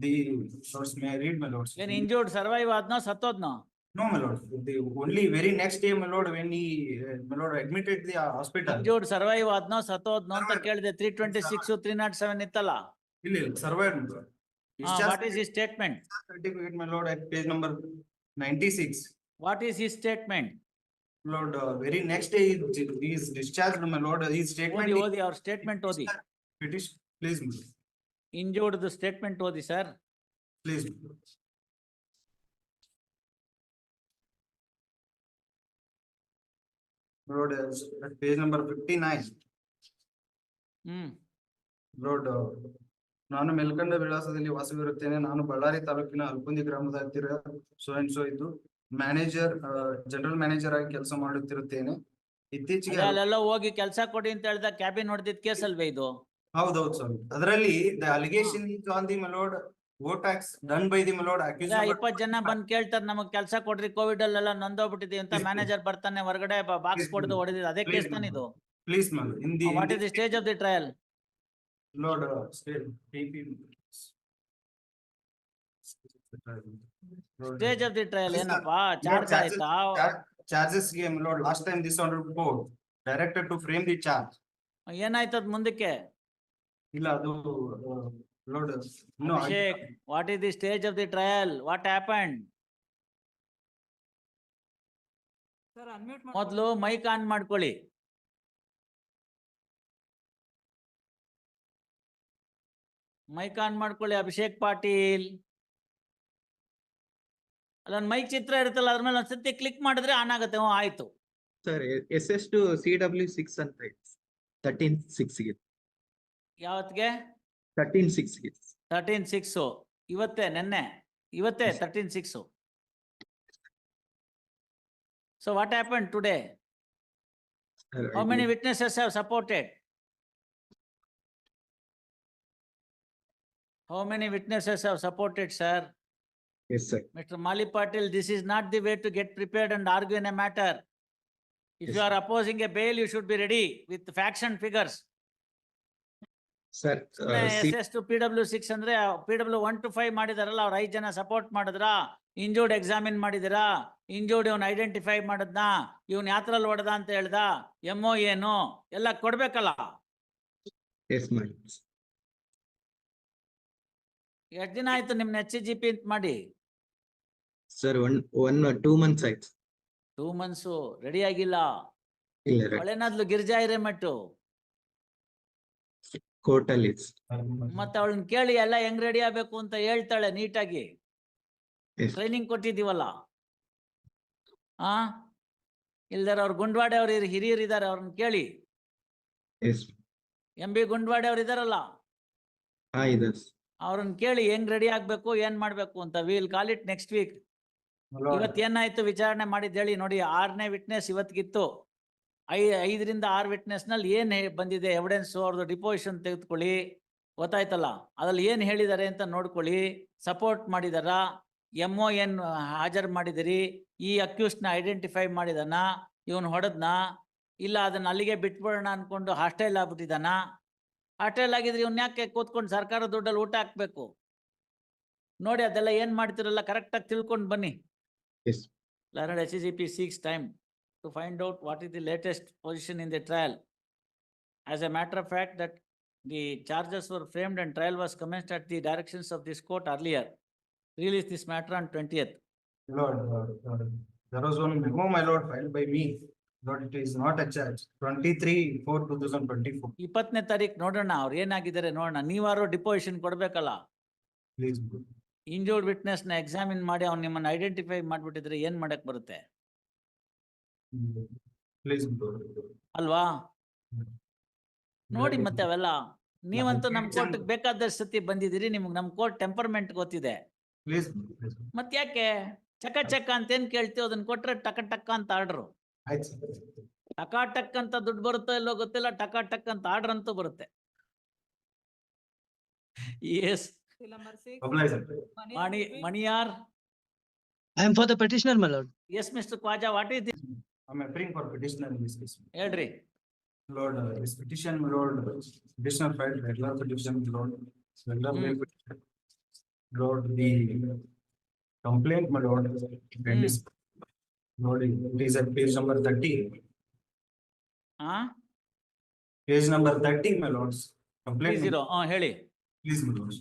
The, lords, may I read, my lords? ಏನ್ injured survive ಆದ್ನೋ ಸತ್ತೋದ್ನೋ No, my lord, the only very next day, my lord, when he, uh, my lord, admitted the uh, hospital. Injured survive ಆದ್ನೋ ಸತ್ತೋದ್ನೋ ಅಂತ Survived. ಕೇಳಿದೆ three twenty six three naught seven ಇತ್ತಲ್ಲ ಇಲ್ಲ ಇಲ್ಲ survived, my lord. What is ಈ statement Certificate, my lord, at page number ninety-six. What is ಈ statement Lord, uh, very next day, he he is discharged, my lord, his statement. ಓದಿ ಓದಿ ಅವ್ರ statement ಓದಿ British, please, my lord, injured statement ಓದಿ sir please my page number as at page number fifty-nine, hmm. Uh, ನಾನು ಮೆಲ್ಕಂಡ ವಿಳಾಸದಲ್ಲಿ ವಾಸವಿರುತ್ತೇನೆ. ನಾನು ಬಳ್ಳಾರಿ ತಾಲೂಕಿನ ಅಲ್ಕುಂದಿ ಗ್ರಾಮದ ಹತ್ತಿರ ಸೋ ಅಂಡ್ ಸೋ ಇದ್ದು ಮ್ಯಾನೇಜರ್ ಜನರಲ್ ಮ್ಯಾನೇಜರ್ ಆಗಿ ಕೆಲಸ ಮಾಡುತ್ತಿರುತ್ತೇನೆ. ಇತ್ತೀಚೆಗೆ ಅಲ್ಲೆಲ್ಲ ಹೋಗಿ ಕೆಲಸ ಕೊಡಿ ಅಂತ ಹೇಳ್ದ ಕ್ಯಾಬಿನ್ ಹೊಡೆದಿದ್ ಕೇಸ್ ಅಲ್ವೇ ಇದು? ಹೌದೌದು ಸ್ವಾಮಿ. ಅದರಲ್ಲಿ ದ ಅಲಿಗೇಶನ್ ಆನ್ ದಿ ಮಲೋಡ್ tax done by the ಮಲೋಡ್ accused ಇಪ್ಪತ್ ಜನ ಬಂದ್ ಕೇಳ್ತಾರೆ ನಮಗ್ ಕೆಲಸ ಕೊಡ್ರಿ ಕೋವಿಡ್ ಅಲ್ಲೆಲ್ಲ ನೊಂದೋಗ್ಬಿಟ್ಟಿದೆ ಅಂತ ಮ್ಯಾನೇಜರ್ ಬರ್ತಾನೆ ಹೊರಗಡೆ ಬಾಕ್ಸ್ ಕೊಡ್ದು ಹೊಡೆದಿದ್ದು. ಅದೇ ಕೇಸ್ ತಾನೆ ಇದು? Please ma'am in the what is the stage of the trial lord stage of the trial ಏನಪ್ಪಾ? ಚಾರ್ಜ್ ಆಯ್ತಾ? Charges game lord last time this on report directed to frame the charge ಏನಾಯ್ತದ ಮುಂದಕ್ಕೆ? ಇಲ್ಲ ಅದು lord ಇನ್ನು Abhishek what is the stage of the trial what happen sir unmute ಮೊದ್ಲು mic on ಮಾಡ್ಕೊಳ್ಳಿ. Mic on ಮಾಡ್ಕೊಳ್ಳಿ ಅಭಿಷೇಕ್ ಪಾಟೀಲ್. ಅಲ್ಲೊಂದ್ mic ಚಿತ್ರ ಇರುತ್ತಲ್ಲ ಅದ್ರ ಮೇಲೆ ಒಂದ್ಸತಿ ಕ್ಲಿಕ್ ಮಾಡಿದ್ರೆ ಆನ್ ಆಗುತ್ತೆ ಆಯ್ತು. Sir yes yes to C W six ಅಂತ ತರ್ಟೀನ್ ಸಿಕ್ಸ್ಗೆ ಯಾವತ್ಗೆ ತರ್ಟೀನ್ ಸಿಕ್ಸ್ಗೆ ತರ್ಟೀನ್ ಸಿಕ್ಸು ಇವತ್ತೇ ನೆನ್ನೆ ಇವತ್ತೇ. Thirteen six so what happen today how many witnesses have supported? How many witnesses have supported, sir? Yes, sir. Mr. Mali Patil, this is not the way to get prepared and argue in a matter. If Yes, you are sir. opposing a bail, you should be ready with facts and figures. Sir S S two P W six ಅಂದ್ರೆ P W one two five ಮಾಡಿದಾರಲ್ಲ ಅವ್ರ ಐದ್ ಜನ support ಮಾಡಿದ್ರಾ? Injured examine ಮಾಡಿದಿರಾ? Injured ಇವ್ನ identify ಮಾಡದ್ನ? ಇವ್ನ ಯಾತ್ರಲ್ಲಿ ಹೊಡೆದ ಅಂತ ಹೇಳ್ದ? ಎಂ ಒ ಏನು ಎಲ್ಲ ಕೊಡ್ಬೇಕಲ್ಲ? ಎಷ್ಟ್ ದಿನ ಆಯ್ತು ನಿಮ್ನ ಎಚ್ ಜಿ ಪಿ ಅಂತ ಮಾಡಿ? Sir one one two months ಆಯ್ತು. ಟೂ ಮಂತ್ಸು ರೆಡಿ ಆಗಿಲ್ಲ. ಒಳ್ಳೆನಾದ್ಲು ಗಿರ್ಜಾ ಹಿರೇಮಠು. ಕೋರ್ಟ್ ಅಲ್ಲಿ ಮತ್ತೆ ಅವಳನ್ನ ಕೇಳಿ ಎಲ್ಲ ಹೆಂಗ್ ರೆಡಿ ಆಗ್ಬೇಕು ಅಂತ ಹೇಳ್ತಾಳೆ ನೀಟಾಗಿ. ಟ್ರೈನಿಂಗ್ ಕೊಟ್ಟಿದೀವಲ್ಲ ಆ? ಇಲ್ದಾರ ಅವ್ರ ಗುಂಡ್ವಾಡೆ ಅವ್ರ ಹಿರಿಯರು ಇದಾರೆ ಅವ್ರನ್ನ ಕೇಳಿ. ಎಂ ಬಿ ಗುಂಡ್ವಾಡೆ ಅವ್ರು ಇದಾರಲ್ಲ? ಅವ್ರನ್ನ ಕೇಳಿ ಹೆಂಗ್ ರೆಡಿ ಆಗ್ಬೇಕು ಏನ್ ಮಾಡ್ಬೇಕು ಅಂತ will call it next week ಇವತ್ ಏನಾಯ್ತು ವಿಚಾರಣೆ ಮಾಡಿದ್ ಹೇಳಿ ನೋಡಿ ಆರನೇ ವಿಟ್ನೆಸ್ ಇವತ್ತಿಗಿತ್ತು ಐ ಐದರಿಂದ ಆರು ವಿಟ್ನೆಸ್ನಲ್ಲಿ ಏನು ಬಂದಿದೆ ಎವಿಡೆನ್ಸ್ ಅವ್ರದ್ದು ಡಿಪೋಸಿಷನ್ ತೆಗೆದುಕೊಳ್ಳಿ ಗೊತ್ತಾಯ್ತಲ್ಲ? ಅದ್ರಲ್ಲಿ ಏನು ಹೇಳಿದ್ದಾರೆ ಅಂತ ನೋಡ್ಕೊಳ್ಳಿ ಸಪೋರ್ಟ್ ಮಾಡಿದಾರ? ಎಂ ಒ ಎನ್ ಹಾಜರ್ ಮಾಡಿದಿರಿ ಈ ಅಕ್ಯೂಸ್ನ ಐಡೆಂಟಿಫೈ ಮಾಡಿದಾನ? ಇವನು ಹೊಡೆದ್ನ? ಇಲ್ಲ ಅದನ್ನ ಅಲ್ಲಿಗೆ ಬಿಟ್ಬಿಡೋಣ ಅನ್ಕೊಂಡು ಹಾಸ್ಟೆಲ್ ಆಗ್ಬಿಟ್ಟಿದ್ದಾನ ಹಾಸ್ಟೆಲ್ ಆಗಿದ್ರೆ ಇವನ್ ಯಾಕೆ ಕೂತ್ಕೊಂಡು ಸರ್ಕಾರ ದುಡ್ಡಲ್ಲಿ ಊಟ ಹಾಕ್ಬೇಕು? ನೋಡಿ ಅದೆಲ್ಲ ಏನು ಮಾಡ್ತಿರಲ್ಲ ಕರೆಕ್ಟಾಗಿ ತಿಳ್ಕೊಂಡು ಬನ್ನಿ. S C P six time. to find out what is the latest position in the trial. As a matter of fact, that the charges were framed and trial was commenced at the directions of this court earlier. Release this matter on twentieth. Lord, Lord, Lord, there was one memo, my lord, filed by me. Lord, it is not a charge, twenty-three, four, two thousand twenty-four, ಇಪ್ಪತ್ತನೇ ತಾರೀಕು ನೋಡೋಣ ಅವ್ರು ಏನಾಗಿದ್ದಾರೆ ನೋಡೋಣ ನೀವಾರು deposition ಕೊಡ್ಬೇಕಲ್ಲ please. Injured witness ನ examine ಮಾಡಿ ಅವ್ನು ನಿಮ್ಮನ್ನ ಐಡೆಂಟಿಫೈ ಮಾಡ್ಬಿಟ್ಟಿದ್ರೆ ಏನ್ ಮಾಡಕ್ ಬರುತ್ತೆ Please. ಅಲ್ವಾ. ನೋಡಿ ಮತ್ತೆ ಅವೆಲ್ಲ. ನೀವಂತೂ ನಮ್ ಕೋರ್ಟ್ ಬೇಕಾದಷ್ಟು ಸತಿ ಬಂದಿದ್ದೀರಿ ನಿಮ್ಗೆ ನಮ್ ಕೋರ್ಟ್ ಟೆಂಪರ್ಮೆಂಟ್ ಗೊತ್ತಿದೆ. ಮತ್ ಯಾಕೆ? ಚಕ ಚಕ ಅಂತ ಏನ್ ಕೇಳ್ತೀವಿ ಅದನ್ನ ಕೊಟ್ರೆ ಟಕ ಟಕ ಅಂತ ಆರ್ಡ್ರು. ಟಕ ಟಕ್ ಅಂತ ದುಡ್ಡು ಬರುತ್ತೋ ಇಲ್ಲೋ ಗೊತ್ತಿಲ್ಲ ಟಕ ಟಕ್ ಅಂತ ಆರ್ಡರ್ ಅಂತೂ ಬರುತ್ತೆ. Yes. Maniyar. I am for the petitioner my lord yes mister Khwaja what is I'm appearing for petitioner in this case. ಹೇಳ್ರಿ Lord, uh, this petition, my lord, petitioner filed regular petition, my lord. Regular Hmm. mail petition. Lord, the complaint, my lord, and is- Lord, it is at page number thirty, ಆ page number thirty, my lords. Three Complaint, zero ಹಾ ಹೇಳಿ please, my lords.